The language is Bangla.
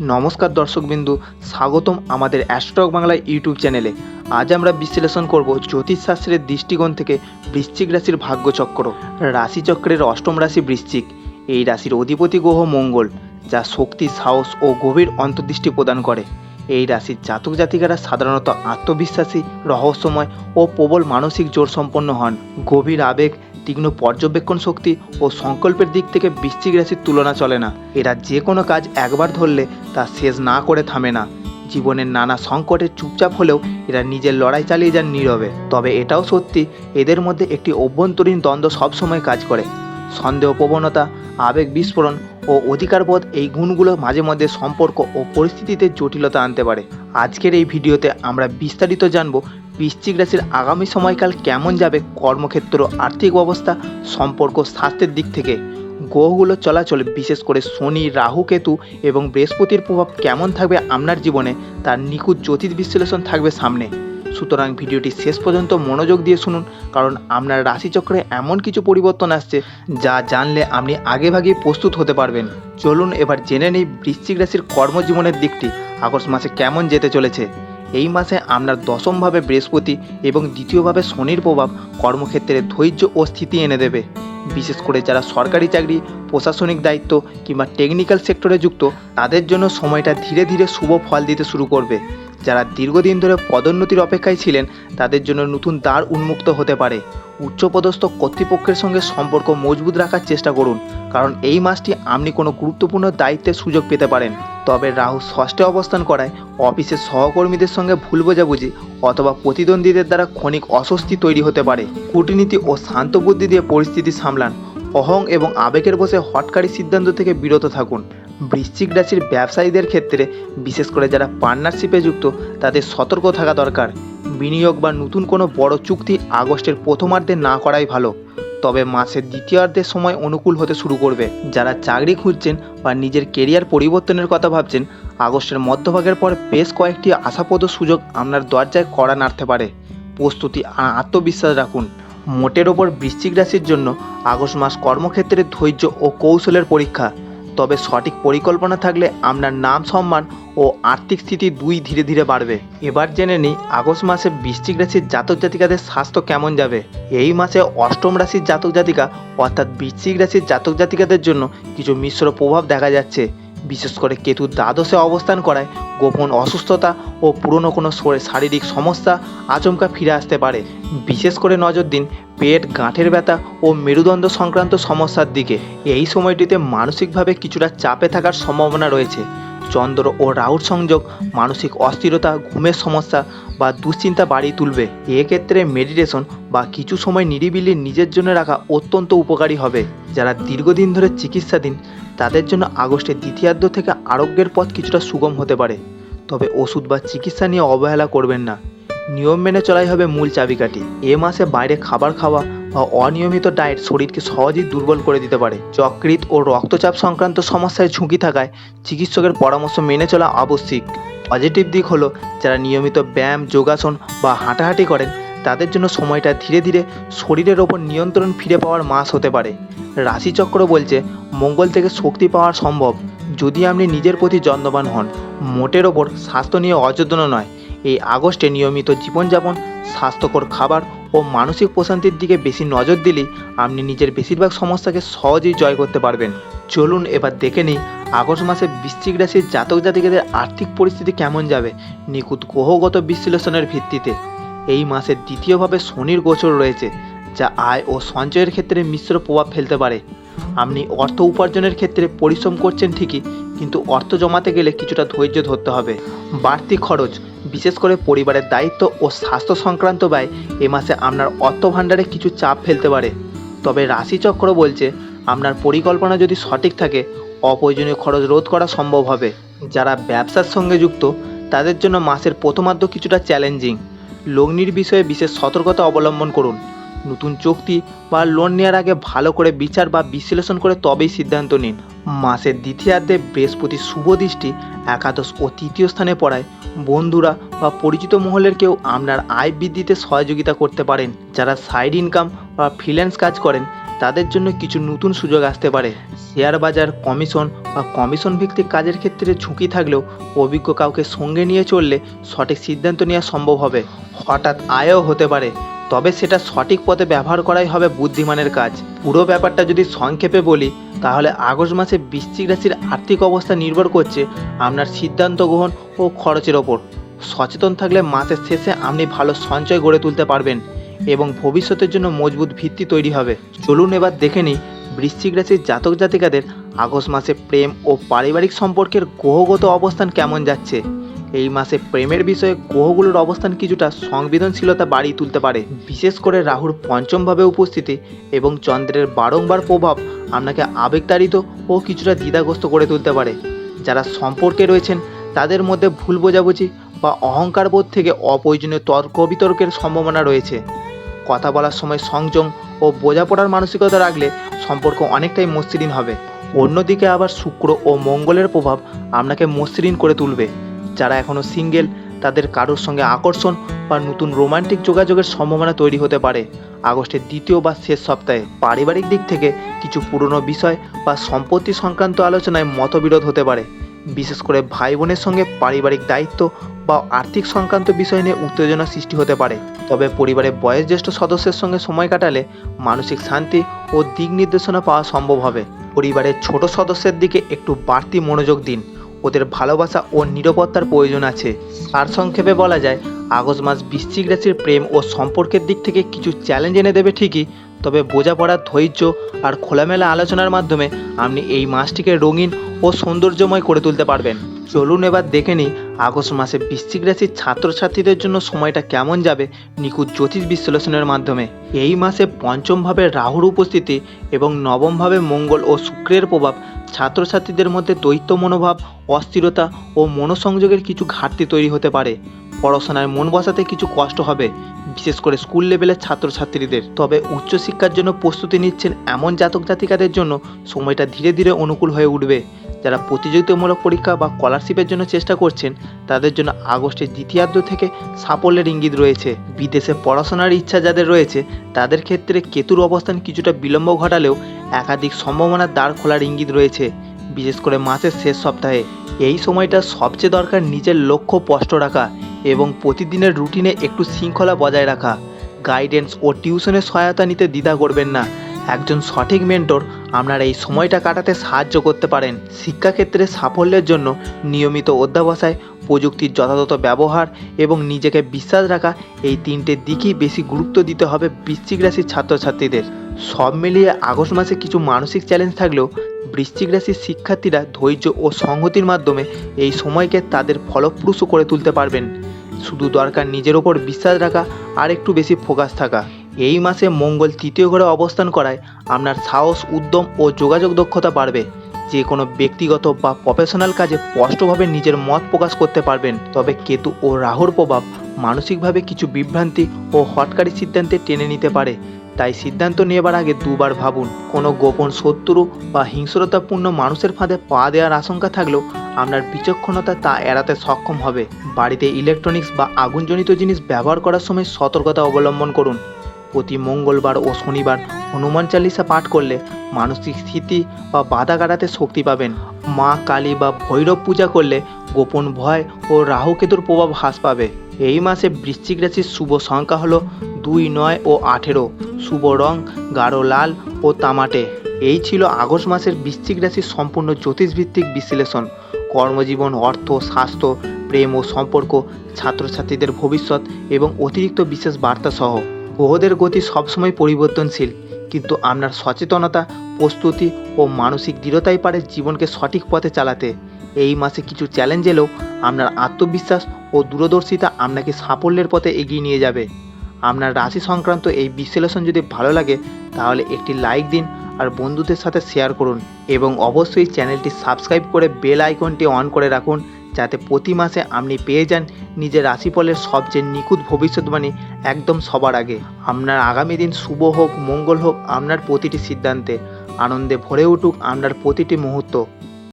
নমস্কার দর্শকবিন্দু, স্বাগতম আমাদের অ্যাস্ট্রক বাংলা ইউটিউব চ্যানেলে আজ আমরা বিশ্লেষণ করব জ্যোতিষশাস্ত্রের দৃষ্টিকোণ থেকে বৃশ্চিক রাশির ভাগ্যচক্র। রাশিচক্রের অষ্টম রাশি বৃশ্চিক। এই রাশির অধিপতি গ্রহ মঙ্গল, যা শক্তি, সাহস ও গভীর অন্তর্দৃষ্টি প্রদান করে। এই রাশির জাতক জাতিকারা সাধারণত আত্মবিশ্বাসী, রহস্যময় ও প্রবল মানসিক জোর সম্পন্ন হন। গভীর আবেগ তীক্ষ্ণ পর্যবেক্ষণ শক্তি ও সংকল্পের দিক থেকে বৃশ্চিক রাশির তুলনা চলে না। এরা যে কোনো কাজ একবার ধরলে তা শেষ না করে থামে না। জীবনের নানা সংকটে চুপচাপ হলেও এরা নিজের লড়াই চালিয়ে যান নীরবে। তবে এটাও সত্যি, এদের মধ্যে একটি অভ্যন্তরীণ দ্বন্দ্ব সবসময় কাজ করে। সন্দেহ প্রবণতা, আবেগ বিস্ফোরণ ও অধিকারবোধ এই গুণগুলো মাঝে মধ্যে সম্পর্ক ও পরিস্থিতিতে জটিলতা আনতে পারে। আজকের এই ভিডিওতে আমরা বিস্তারিত জানব বৃশ্চিক রাশির আগামী সময়কাল কেমন যাবে? কর্মক্ষেত্র, আর্থিক অবস্থা, সম্পর্ক, স্বাস্থ্যের দিক থেকে। গ্রহগুলো চলাচল, বিশেষ করে শনি, রাহু, কেতু এবং বৃহস্পতির প্রভাব কেমন থাকবে আপনার জীবনে? তার নিখুঁত জ্যোতিষ বিশ্লেষণ থাকবে সামনে। সুতরাং ভিডিওটি শেষ পর্যন্ত মনোযোগ দিয়ে শুনুন, কারণ আপনার রাশিচক্রে এমন কিছু পরিবর্তন আসছে যা জানলে আপনি আগেভাগে প্রস্তুত হতে পারবেন। চলুন এবার জেনে নিই বৃশ্চিক রাশির কর্মজীবনের দিকটি। আগস্ট মাসে কেমন যেতে চলেছে? এই মাসে আপনার দশমভাবে বৃহস্পতি এবং দ্বিতীয়ভাবে শনির প্রভাব কর্মক্ষেত্রে ধৈর্য ও স্থিতি এনে দেবে। বিশেষ করে যারা সরকারি চাকরি, প্রশাসনিক দায়িত্ব কিংবা টেকনিক্যাল সেক্টরে যুক্ত, তাদের জন্য সময়টা ধীরে ধীরে শুভ ফল দিতে শুরু করবে। যারা দীর্ঘদিন ধরে পদোন্নতির অপেক্ষায় ছিলেন, তাদের জন্য নতুন দ্বার উন্মুক্ত হতে পারে। উচ্চপদস্থ কর্তৃপক্ষের সঙ্গে সম্পর্ক মজবুত রাখার চেষ্টা করুন, কারণ এই মাসটি আপনি কোনো গুরুত্বপূর্ণ দায়িত্বের সুযোগ পেতে পারেন। তবে রাহু ষষ্ঠে অবস্থান করায় অফিসের সহকর্মীদের সঙ্গে ভুল বোঝাবুঝি অথবা প্রতিদ্বন্দ্বীদের দ্বারা ক্ষণিক অস্বস্তি তৈরি হতে পারে। কূটনীতি ও শান্ত বুদ্ধি দিয়ে পরিস্থিতি সামলান। অহং এবং আবেগের বসে হটকারী সিদ্ধান্ত থেকে বিরত থাকুন। বৃশ্চিক রাশির ব্যবসায়ীদের ক্ষেত্রে, বিশেষ করে যারা পার্টনারশিপে যুক্ত, তাদের সতর্ক থাকা দরকার। বিনিয়োগ বা নতুন কোনো বড় চুক্তি আগস্টের প্রথমার্ধে না করাই ভালো। তবে মাসের দ্বিতীয়ার্ধের সময় অনুকূল হতে শুরু করবে। যারা চাকরি খুঁজছেন বা নিজের কেরিয়ার পরিবর্তনের কথা ভাবছেন, আগস্টের মধ্যভাগের পর বেশ কয়েকটি আশাপ্রদ সুযোগ আপনার দরজায় কড়া নাড়তে পারে। প্রস্তুতি আত্মবিশ্বাস রাখুন। মোটের ওপর বৃশ্চিক রাশির জন্য আগস্ট মাস কর্মক্ষেত্রে ধৈর্য ও কৌশলের পরীক্ষা। তবে সঠিক পরিকল্পনা থাকলে আপনার নাম, সম্মান ও আর্থিক স্থিতি দুই ধীরে ধীরে বাড়বে। এবার জেনে নিই, আগস্ট মাসে বৃশ্চিক রাশির জাতক জাতিকাদের স্বাস্থ্য কেমন যাবে? এই মাসে অষ্টম রাশির জাতক জাতিকা অর্থাৎ বৃশ্চিক রাশির জাতক জাতিকাদের জন্য কিছু মিশ্র প্রভাব দেখা যাচ্ছে। বিশেষ করে কেতু দ্বাদশে অবস্থান করায় গোপন অসুস্থতা ও পুরনো কোনো শরীর- শারীরিক সমস্যা আচমকা ফিরে আসতে পারে। বিশেষ করে নজর দিন পেট, গাঁঠের ব্যথা ও মেরুদণ্ড সংক্রান্ত সমস্যার দিকে এই সময়টিতে মানসিকভাবে কিছুটা চাপে থাকার সম্ভাবনা রয়েছে। চন্দ্র ও রাহুর সংযোগ মানসিক অস্থিরতা, ঘুমের সমস্যা বা দুশ্চিন্তা বাড়িয়ে তুলবে। এক্ষেত্রে মেডিটেশন বা কিছু সময় নিরিবিলি নিজের জন্য রাখা অত্যন্ত উপকারী হবে। যারা দীর্ঘদিন ধরে চিকিৎসাধীন, তাদের জন্য আগস্টের দ্বিতীয়ার্ধ থেকে আরোগ্যের পথ কিছুটা সুগম হতে পারে। তবে ওষুধ বা চিকিৎসা নিয়ে অবহেলা করবেন না। নিয়ম মেনে চলাই হবে মূল চাবিকাঠি। এ মাসে বাইরে খাবার খাওয়া বা অনিয়মিত ডায়েট শরীরকে সহজেই দুর্বল করে দিতে পারে। যকৃৎ ও রক্তচাপ সংক্রান্ত সমস্যায় ঝুঁকি থাকায় চিকিৎসকের পরামর্শ মেনে চলা আবশ্যিক। পজিটিভ দিক হলো, যারা নিয়মিত ব্যায়াম, যোগাসন বা হাঁটাহাঁটি করেন, তাদের জন্য সময়টা ধীরে ধীরে শরীরের ওপর নিয়ন্ত্রণ ফিরে পাওয়ার মাস হতে পারে। রাশিচক্র বলছে, মঙ্গল থেকে শক্তি পাওয়া সম্ভব। যদি আপনি নিজের প্রতি যত্নবান হন, মোটের ওপর স্বাস্থ্য নিয়ে অযত্ন নয়। এই আগস্টে নিয়মিত জীবনযাপন, স্বাস্থ্যকর খাবার ও মানসিক প্রশান্তির দিকে বেশি নজর দিলেই আপনি নিজের বেশিরভাগ সমস্যাকে সহজেই জয় করতে পারবেন। চলুন এবার দেখে নিই আগস্ট মাসে বৃশ্চিক রাশির জাতক জাতিকাদের আর্থিক পরিস্থিতি কেমন যাবে, নিখুঁত গ্রহগত বিশ্লেষণের ভিত্তিতে। এই মাসের দ্বিতীয়ভাবে শনির গোচর রয়েছে, যা আয় ও সঞ্চয়ের ক্ষেত্রে মিশ্র প্রভাব ফেলতে পারে। আপনি অর্থ উপার্জনের ক্ষেত্রে পরিশ্রম করছেন ঠিকই, কিন্তু অর্থ জমাতে গেলে কিছুটা ধৈর্য ধরতে হবে। বাড়তি খরচ, বিশেষ করে পরিবারের দায়িত্ব ও স্বাস্থ্য সংক্রান্ত ব্যয়, এ মাসে আপনার অর্থ ভাণ্ডারে কিছু চাপ ফেলতে পারে। তবে রাশিচক্র বলছে, আপনার পরিকল্পনা যদি সঠিক থাকে, অপ্রয়োজনীয় খরচ রোধ করা সম্ভব হবে। যারা ব্যবসার সঙ্গে যুক্ত, তাদের জন্য মাসের প্রথমার্ধ কিছুটা চ্যালেঞ্জিং লগ্নির বিষয়ে বিশেষ সতর্কতা অবলম্বন করুন। নতুন চুক্তি বা লোন নেওয়ার আগে ভালো করে বিচার বা বিশ্লেষণ করে তবেই সিদ্ধান্ত নিন। মাসের দ্বিতীয়ার্ধে বৃহস্পতি শুভ দৃষ্টি একাদশ ও তৃতীয় স্থানে পড়ায়। বন্ধুরা বা পরিচিত মহলের কেউ আপনার আয় বৃদ্ধিতে সহযোগিতা করতে পারেন। যারা সাইড ইনকাম বা ফ্রিল্যান্স কাজ করেন, তাদের জন্য কিছু নতুন সুযোগ আসতে পারে। শেয়ার বাজার কমিশন বা কমিশন ভিত্তিক কাজের ক্ষেত্রে ঝুঁকি থাকলেও অভিজ্ঞ কাউকে সঙ্গে নিয়ে চললে সঠিক সিদ্ধান্ত নেওয়া সম্ভব হবে। হঠাৎ আয়ও হতে পারে। তবে সেটা সঠিক পথে ব্যবহার করাই হবে বুদ্ধিমানের কাজ। পুরো ব্যাপারটা যদি সংক্ষেপে বলি, তাহলে আগস্ট মাসে বৃশ্চিক রাশির আর্থিক অবস্থা নির্ভর করছে আপনার সিদ্ধান্ত গ্রহণ ও খরচের ওপর। সচেতন থাকলে মাসের শেষে আপনি ভালো সঞ্চয় গড়ে তুলতে পারবেন এবং ভবিষ্যতের জন্য মজবুত ভিত্তি তৈরি হবে। চলুন এবার দেখে নিই বৃশ্চিক রাশির জাতক জাতিকাদের আগস্ট মাসে প্রেম ও পারিবারিক সম্পর্কের গ্রহগত অবস্থান কেমন যাচ্ছে। এই মাসে প্রেমের বিষয়ে গ্রহগুলোর অবস্থান কিছুটা সংবেদনশীলতা বাড়িয়ে তুলতে পারে। বিশেষ করে রাহুর পঞ্চমভাবে উপস্থিতি এবং চন্দ্রের বারংবার প্রভাব আপনাকে আবেগতাড়িত ও কিছুটা দ্বিধাগ্রস্ত করে তুলতে পারে। যারা সম্পর্কে রয়েছেন, তাদের মধ্যে ভুল বোঝাবুঝি বা অহংকার বোধ থেকে অপ্রয়োজনীয় তর্ক বিতর্কের সম্ভাবনা রয়েছে। কথা বলার সময় সংযম ও বোঝাপড়ার মানসিকতা রাখলে সম্পর্ক অনেকটাই মসৃণ হবে। অন্যদিকে আবার শুক্র ও মঙ্গলের প্রভাব আপনাকে মসৃণ করে তুলবে। যারা এখনও সিঙ্গেল, তাদের কারোর সঙ্গে আকর্ষণ বা নতুন রোমান্টিক যোগাযোগের সম্ভাবনা তৈরি হতে পারে। আগস্টের দ্বিতীয় বা শেষ সপ্তাহে পারিবারিক দিক থেকে কিছু পুরনো বিষয় বা সম্পত্তি সংক্রান্ত আলোচনায় মতবিরোধ হতে পারে। বিশেষ করে ভাই বোনের সঙ্গে পারিবারিক দায়িত্ব বা আর্থিক সংক্রান্ত বিষয় নিয়ে উত্তেজনা সৃষ্টি হতে পারে। তবে পরিবারের বয়োজ্যেষ্ঠ সদস্যের সঙ্গে সময় কাটালে মানসিক শান্তি ও দিক নির্দেশনা পাওয়া সম্ভব হবে। পরিবারের ছোট সদস্যের দিকে একটু বাড়তি মনোযোগ দিন। ওদের ভালোবাসা ও নিরাপত্তার প্রয়োজন আছে। আর সংক্ষেপে বলা যায়, আগস্ট মাস বৃশ্চিক রাশির প্রেম ও সম্পর্কের দিক থেকে কিছু চ্যালেঞ্জ এনে দেবে ঠিকই তবে বোঝাপড়া ধৈর্য আর খোলামেলা আলোচনার মাধ্যমে আপনি এই মাসটিকে রঙিন ও সৌন্দর্যময় করে তুলতে পারবেন। চলুন এবার দেখে নিই আগস্ট মাসে বৃশ্চিক রাশির ছাত্রছাত্রীদের জন্য সময়টা কেমন যাবে নিখুঁত জ্যোতিষ বিশ্লেষণের মাধ্যমে। এই মাসে পঞ্চমভাবে রাহুর উপস্থিতি এবং নবমভাবে মঙ্গল ও শুক্রের প্রভাব ছাত্রছাত্রীদের মধ্যে দ্বৈত মনোভাব, অস্থিরতা ও মনোসংযোগের কিছু ঘাটতি তৈরি হতে পারে। পড়াশোনায় মন বসাতে কিছু কষ্ট হবে। বিশেষ করে স্কুল লেভেলের ছাত্রছাত্রীদের। তবে উচ্চশিক্ষার জন্য প্রস্তুতি নিচ্ছেন এমন জাতক জাতিকাদের জন্য সময়টা ধীরে ধীরে অনুকূল হয়ে উঠবে। যারা প্রতিযোগিতামূলক পরীক্ষা বা স্কলারশিপের জন্য চেষ্টা করছেন, তাদের জন্য আগস্টের দ্বিতীয়ার্ধ থেকে সাফল্যের ইঙ্গিত রয়েছে। বিদেশে পড়াশোনার ইচ্ছা যাদের রয়েছে, তাদের ক্ষেত্রে কেতুর অবস্থান কিছুটা বিলম্ব ঘটালেও একাধিক সম্ভাবনার দ্বার খোলার ইঙ্গিত রয়েছে। বিশেষ করে মাসের শেষ সপ্তাহে। এই সময়টা সবচেয়ে দরকার নিজের লক্ষ্য স্পষ্ট রাখা এবং প্রতিদিনের রুটিনে একটু শৃঙ্খলা বজায় রাখা। গাইডেন্স ও টিউশনের সহায়তা নিতে দ্বিধা করবেন না। একজন সঠিক মেন্টর আপনার এই সময়টা কাটাতে সাহায্য করতে পারেন। শিক্ষাক্ষেত্রে সাফল্যের জন্য নিয়মিত অধ্যাবসায়, প্রযুক্তির যথাযথ ব্যবহার এবং নিজেকে বিশ্বাস রাখা এই তিনটে দিকই বেশি গুরুত্ব দিতে হবে বৃশ্চিক রাশির ছাত্রছাত্রীদের। সব মিলিয়ে আগস্ট মাসে কিছু মানসিক চ্যালেঞ্জ থাকলেও বৃশ্চিক রাশির শিক্ষার্থীরা ধৈর্য ও সংহতির মাধ্যমে এই সময়কে তাদের ফলপ্রসূ করে তুলতে পারবেন। শুধু দরকার নিজের ওপর বিশ্বাস রাখা, আর একটু বেশি ফোকাস থাকা। এই মাসে মঙ্গল তৃতীয় ঘরে অবস্থান করায় আপনার সাহস, উদ্যম ও যোগাযোগ দক্ষতা বাড়বে। যে কোনো ব্যক্তিগত বা প্রফেশনাল কাজে স্পষ্টভাবে নিজের মত প্রকাশ করতে পারবেন। তবে কেতু ও রাহুর প্রভাব মানসিকভাবে কিছু বিভ্রান্তি ও হটকারী সিদ্ধান্তে টেনে নিতে পারে। তাই সিদ্ধান্ত নেবার আগে দুবার ভাবুন, কোনো গোপন শত্রু বা হিংস্রতাপূর্ণ মানুষের ফাঁদে পা দেওয়ার আশঙ্কা থাকলেও আপনার বিচক্ষণতা তা এড়াতে সক্ষম হবে। বাড়িতে ইলেকট্রনিক্স বা আগুনজনিত জিনিস ব্যবহার করার সময় সতর্কতা অবলম্বন করুন। প্রতি মঙ্গলবার ও শনিবার হনুমান চালিসা পাঠ করলে মানসিক স্থিতি বা বাধা কাটাতে শক্তি পাবেন। মা কালী বা ভৈরব পূজা করলে গোপন ভয় ও রাহুকেতুর প্রভাব হ্রাস পাবে। এই মাসে বৃশ্চিক রাশির শুভ সংখ্যা হলো দুই নয় ও আঠেরো, শুভ রং, গাঢ় লাল ও তামাটে। এই ছিল আগস্ট মাসের বৃশ্চিক রাশির সম্পূর্ণ জ্যোতিষভিত্তিক বিশ্লেষণ। কর্মজীবন, অর্থ, স্বাস্থ্য, প্রেম ও সম্পর্ক, ছাত্রছাত্রীদের ভবিষ্যৎ এবং অতিরিক্ত বিশেষ বার্তা সহ গ্রহদের গতি সবসময় পরিবর্তনশীল, কিন্তু আপনার সচেতনতা, প্রস্তুতি ও মানসিক দৃঢ়তাই পারে জীবনকে সঠিক পথে চালাতে। এই মাসে কিছু চ্যালেঞ্জ এলেও আপনার আত্মবিশ্বাস ও দূরদর্শিতা আপনাকে সাফল্যের পথে এগিয়ে নিয়ে যাবে। আপনার রাশি সংক্রান্ত এই বিশ্লেষণ যদি ভালো লাগে, তাহলে একটি লাইক দিন আর বন্ধুদের সাথে শেয়ার করুন এবং অবশ্যই চ্যানেলটি সাবস্ক্রাইব করে বেল আইকনটি অন করে রাখুন যাতে প্রতি মাসে আপনি পেয়ে যান নিজের রাশিফলের সবচেয়ে নিখুঁত ভবিষ্যৎবাণী একদম সবার আগে। আপনার আগামী দিন শুভ হোক, মঙ্গল হোক, আপনার প্রতিটি সিদ্ধান্তে আনন্দে ভরে উঠুক আপনার প্রতিটি মুহূর্ত।